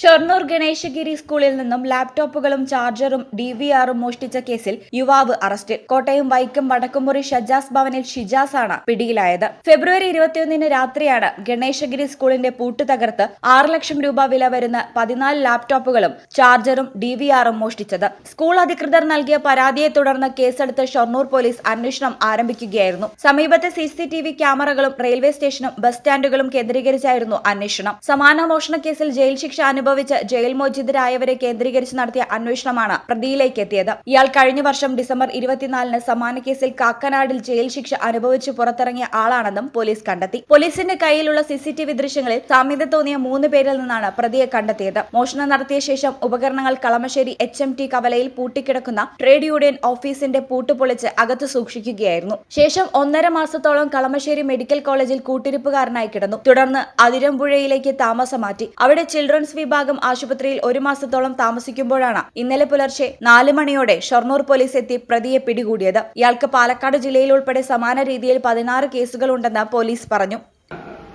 ഷൊർണൂർ ഗണേശഗിരി സ്കൂളിൽ നിന്നും ലാപ്ടോപ്പുകളും ചാർജറും D V ആറും മോഷ്ടിച്ച കേസിൽ യുവാവ് അറസ്റ്റിൽ. കോട്ടയം വൈക്കം വടക്കുമുറി ഷജാസ് ഭവനിൽ ഷിജാസ് ആണ് പിടിയിലായത്. ഫെബ്രുവരി ഇരുപത്തിയൊന്നിന് രാത്രിയാണ് ഗണേശഗിരി സ്കൂളിന്റെ പൂട്ട് തകർത്ത് ആറ് ലക്ഷം രൂപ വില വരുന്ന പതിനാല് ലാപ്ടോപ്പുകളും ചാർജറും ഡി വി ആറും മോഷ്ടിച്ചത്. സ്കൂൾ അധികൃതർ നൽകിയ പരാതിയെ തുടർന്ന് കേസെടുത്ത് ഷൊർണൂർ പോലീസ് അന്വേഷണം ആരംഭിക്കുകയായിരുന്നു. സമീപത്തെ സി സി ടി വി ക്യാമറകളും റെയിൽവേ സ്റ്റേഷനും ബസ് സ്റ്റാൻഡുകളും കേന്ദ്രീകരിച്ചായിരുന്നു അന്വേഷണം. സമാന മോഷണ കേസിൽ ജയിൽ ശിക്ഷ അനുഭവിച്ച് ജയിൽ മോചിതരായവരെ കേന്ദ്രീകരിച്ച് നടത്തിയ അന്വേഷണമാണ് പ്രതിയിലേക്ക് എത്തിയത്. ഇയാൾ കഴിഞ്ഞ വർഷം ഡിസംബർ ഇരുപത്തിനാലിന് സമാന കേസിൽ കാക്കനാടിൽ ജയിൽ ശിക്ഷ അനുഭവിച്ച് പുറത്തിറങ്ങിയ ആളാണെന്നും പോലീസ് കണ്ടെത്തി. പോലീസിന്റെ കയ്യിലുള്ള സിസിടിവി ദൃശ്യങ്ങളിൽ സാമ്യത തോന്നിയ മൂന്ന് പേരിൽ നിന്നാണ് പ്രതിയെ കണ്ടെത്തിയത്. മോഷണം നടത്തിയ ശേഷം ഉപകരണങ്ങൾ കളമശ്ശേരി എച്ച് എം ടി കവലയിൽ പൂട്ടിക്കിടക്കുന്ന ട്രേഡ് യൂണിയൻ ഓഫീസിന്റെ പൂട്ടുപൊളിച്ച് അകത്ത് സൂക്ഷിക്കുകയായിരുന്നു. ശേഷം ഒന്നര മാസത്തോളം കളമശ്ശേരി മെഡിക്കൽ കോളേജിൽ കൂട്ടിരിപ്പുകാരനായി കിടന്നു. തുടർന്ന് അതിരമ്പുഴയിലേക്ക് താമസം മാറ്റി അവിടെ ചിൽഡ്രൻസ് വിഭാഗം ആശുപത്രിയിൽ ഒരു മാസത്തോളം താമസിക്കുമ്പോഴാണ് ഇന്നലെ പുലർച്ചെ നാല് മണിയോടെ ഷൊർണൂർ പോലീസ് എത്തി പ്രതിയെ പിടികൂടിയത്. ഇയാൾക്ക് പാലക്കാട് ജില്ലയിൽ ഉൾപ്പെടെ സമാന രീതിയിൽ പതിനാറ് കേസുകൾ ഉണ്ടെന്ന് പോലീസ് പറഞ്ഞു.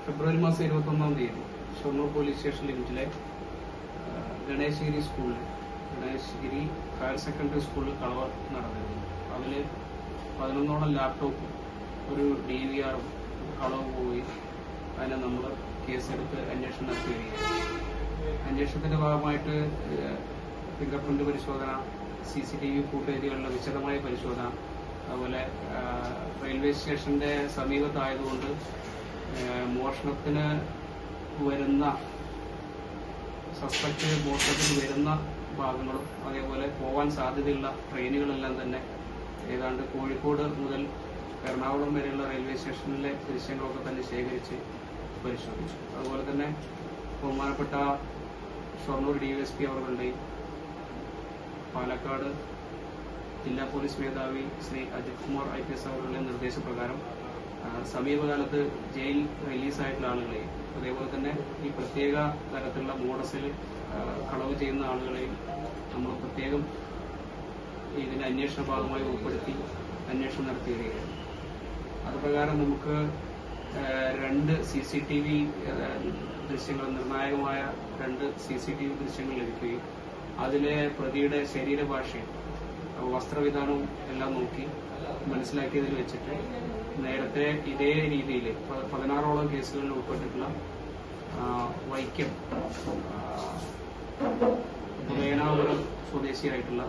ഫെബ്രുവരി മാസം ഇരുപത്തൊന്നാം തീയതി ഷൊർണൂർ പോലീസ് സ്റ്റേഷൻ ലിമിറ്റിലെ ഗണേശഗിരി സ്കൂളിൽ ഗണേശഗിരി ഹയർ സെക്കൻഡറി സ്കൂളിൽ കളവ് നടന്നിരുന്നു. അതിൽ പതിനൊന്നോളം ലാപ്ടോപ്പും ഒരു ഡി വി ആറും കളവ് പോയി. അതിനെ നമ്മൾ കേസെടുത്ത് അന്വേഷണം നടത്തി വരികയാണ് അന്വേഷണത്തിന്റെ ഭാഗമായിട്ട് ഫിംഗർ പ്രിന്റ് പരിശോധന സി സി ടി വി ഫുട്ടേജുകളിലെ വിശദമായ പരിശോധന അതുപോലെ റെയിൽവേ സ്റ്റേഷന്റെ സമീപത്തായതുകൊണ്ട് മോഷണത്തിന് വരുന്ന സസ്പെക്ട് മോഷണത്തിന് വരുന്ന ഭാഗങ്ങളും അതേപോലെ പോവാൻ സാധ്യതയുള്ള ട്രെയിനുകളെല്ലാം തന്നെ ഏതാണ്ട് കോഴിക്കോട് മുതൽ എറണാകുളം വരെയുള്ള റെയിൽവേ സ്റ്റേഷനിലെ ദൃശ്യങ്ങളൊക്കെ തന്നെ ശേഖരിച്ച് പരിശോധിച്ചു. അതുപോലെ തന്നെ ബഹുമാനപ്പെട്ട ഷൊർണൂർ ഡി എസ് പി അവരുടെ പാലക്കാട് ജില്ലാ പോലീസ് മേധാവി Shri Ajith Kumar I P S അവരുടെ നിർദ്ദേശപ്രകാരം സമീപകാലത്ത് ജയിൽ റിലീസായിട്ടുള്ള ആളുകളെ അതേപോലെ തന്നെ ഈ പ്രത്യേക തരത്തിലുള്ള മോഡസിൽ കളവ് ചെയ്യുന്ന ആളുകളെയും നമ്മൾ പ്രത്യേകം ഇതിന്റെ അന്വേഷണ ഭാഗമായി ഉൾപ്പെടുത്തി അന്വേഷണം നടത്തി വരികയാണ് അതുപ്രകാരം നമുക്ക് രണ്ട് സി സി ടി വി ദൃശ്യങ്ങൾ നിർണായകമായ രണ്ട് സി സി ടി വി ദൃശ്യങ്ങൾ ലഭിക്കുകയും അതിലെ പ്രതിയുടെ ശരീരഭാഷയും വസ്ത്രവിധാനവും എല്ലാം നോക്കി മനസ്സിലാക്കിയതിൽ വെച്ചിട്ട് നേരത്തെ ഇതേ രീതിയിൽ പതിനാറോളം കേസുകളിൽ ഉൾപ്പെട്ടിട്ടുള്ള വൈക്കം വേണാപുരം സ്വദേശിയായിട്ടുള്ള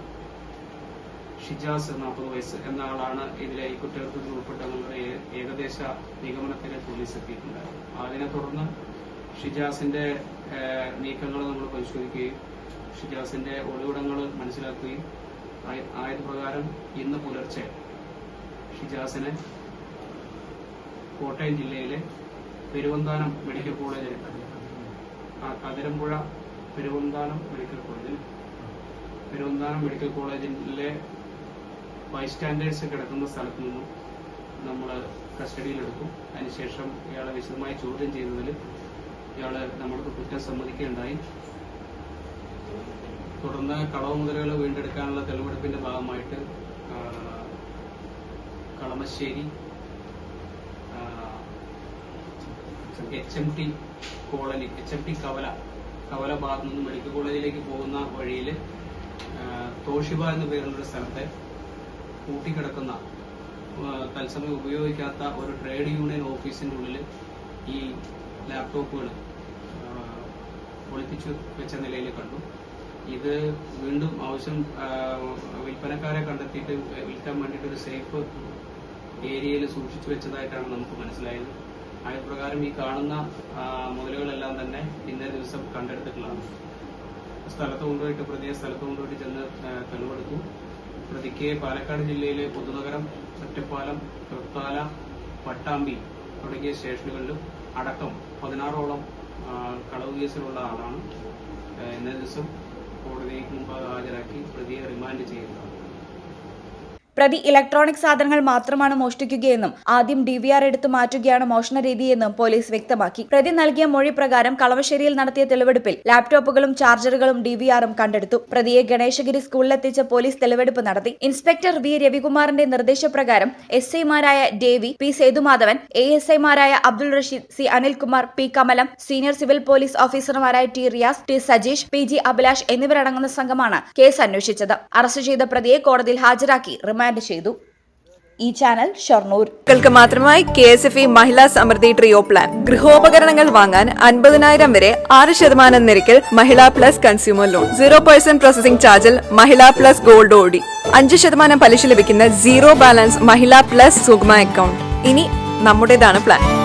ഷിജാസ് നാൽപ്പത് വയസ്സ് എന്ന ആളാണ് ഇതിലെ ഈ കുറ്റകൃത്യത്തിൽ ഉൾപ്പെട്ടതെന്നുള്ള ഏ- ഏകദേശ നിഗമനത്തിന് പോലീസ് എത്തിയിട്ടുണ്ടായിരുന്നു അതിനെ തുടർന്ന് ഷിജാസിന്റെ നീക്കങ്ങൾ നമ്മൾ പരിശോധിക്കുകയും ഷിജാസിന്റെ ഒളിവിടങ്ങൾ മനസ്സിലാക്കുകയും ആയ- ആയത് പ്രകാരം ഇന്ന് പുലർച്ചെ ഷിജാസിനെ കോട്ടയം ജില്ലയിലെ പെരുവന്താനം മെഡിക്കൽ കോളേജിൽ അതിരമ്പുഴ പെരുവന്താനം മെഡിക്കൽ കോളേജിൽ. പെരുവന്താനം മെഡിക്കൽ കോളേജിലെ ബൈസ്റ്റാൻഡേഴ്സ് കിടക്കുന്ന സ്ഥലത്ത് നിന്നും നമ്മൾ കസ്റ്റഡിയിലെടുക്കും. അതിനുശേഷം ഇയാളെ വിശദമായി ചോദ്യം ചെയ്യുന്നതിൽ ഇയാൾ നമ്മൾക്ക് കുറ്റം സമ്മതിക്കുകയുണ്ടായി. തുടർന്ന് കളവ് മുതലുകൾ വീണ്ടെടുക്കാനുള്ള തെളിവെടുപ്പിന്റെ ഭാഗമായിട്ട് Kalamassery H M T colony H M T കവല കവല ഭാഗത്തു നിന്ന് മെഡിക്കൽ കോളേജിലേക്ക് പോകുന്ന വഴിയിൽ തോഷിബ എന്ന പേരുള്ള ഒരു സ്ഥലത്തെ കൂട്ടിക്കിടക്കുന്ന ആ, തത്സമയം ഉപയോഗിക്കാത്ത ഒരു ട്രേഡ് യൂണിയൻ ഓഫീസിന്റെ ഉള്ളിൽ ഈ ലാപ്ടോപ്പുകൾ ഒളിപ്പിച്ചു വെച്ച നിലയിൽ കണ്ടു. ഇത് വീണ്ടും ആവശ്യം വിൽപ്പനക്കാരെ കണ്ടെത്തിയിട്ട് വിൽക്കാൻ വേണ്ടിയിട്ട് ഒരു സേഫ് ഏരിയയിൽ സൂക്ഷിച്ചു വെച്ചതായിട്ടാണ് നമുക്ക് മനസ്സിലായത്. ആയപ്രകാരം ഈ കാണുന്ന മുതലുകളെല്ലാം തന്നെ ഇന്നേ ദിവസം കണ്ടെടുത്തിട്ടുള്ളതാണ്. സ്ഥലത്ത് കൊണ്ടുപോയിട്ട് പ്രതിയെ സ്ഥലത്ത് കൊണ്ടുപോയിട്ട് ചെന്ന് തെളിവെടുത്തു. പ്രതിക്ക് പാലക്കാട് ജില്ലയിലെ പുതുനഗരം ഒറ്റപ്പാലം തൃത്താല പട്ടാമ്പി തുടങ്ങിയ സ്റ്റേഷനുകളിലും അടക്കം പതിനാറോളം കളവ് കേസിലുള്ള ആളാണ്. ഇന്നേ ദിവസം കോടതിക്ക് മുമ്പാകെ ഹാജരാക്കി പ്രതിയെ റിമാൻഡ് ചെയ്യുന്നതാണ്. പ്രതി ഇലക്ട്രോണിക് സാധനങ്ങൾ മാത്രമാണ് മോഷ്ടിക്കുകയെന്നും ആദ്യം ഡി വി ആർ എടുത്തു മാറ്റുകയാണ് മോഷണ രീതിയെന്നും പോലീസ് വ്യക്തമാക്കി. പ്രതി നൽകിയ മൊഴി പ്രകാരം കളമശ്ശേരിയിൽ നടത്തിയ തെളിവെടുപ്പിൽ ലാപ്ടോപ്പുകളും ചാർജറുകളും ഡി വി ആറും കണ്ടെടുത്തു. പ്രതിയെ ഗണേശഗിരി സ്കൂളിലെത്തിച്ച് പോലീസ് തെളിവെടുപ്പ് നടത്തി. ഇൻസ്പെക്ടർ വി രവികുമാറിന്റെ നിർദ്ദേശപ്രകാരം എസ് ഐമാരായ Davy P Sethumadhavan A S ഐമാരായ Abdul Rasheed C Anilkumar P Kamalam senior civil police ഓഫീസർമാരായ T Riyas T Sajeesh P G Abhilash എന്നിവരടങ്ങുന്ന സംഘമാണ് കേസ് അന്വേഷിച്ചത്. അറസ്റ്റ് ചെയ്ത പ്രതിയെ കോടതിയിൽ ഹാജരാക്കി റിമാൻഡ് ചെയ്തു. ഈ ചാനൽ ഷൊർണൂർ. മാത്രമായി K S F E Mahila Samriddhi trio plan. ഗൃഹോപകരണങ്ങൾ വാങ്ങാൻ അൻപതിനായിരം വരെ ആറ് ശതമാനം നിരക്കിൽ Mahila plus consumer loan. Zero percent processing ചാർജിൽ മഹിളാ പ്ലസ് ഗോൾഡ് ഓടി. അഞ്ച് ശതമാനം പലിശ ലഭിക്കുന്ന zero balance Mahila plus Sugama account. ഇനി നമ്മുടേതാണ് പ്ലാൻ.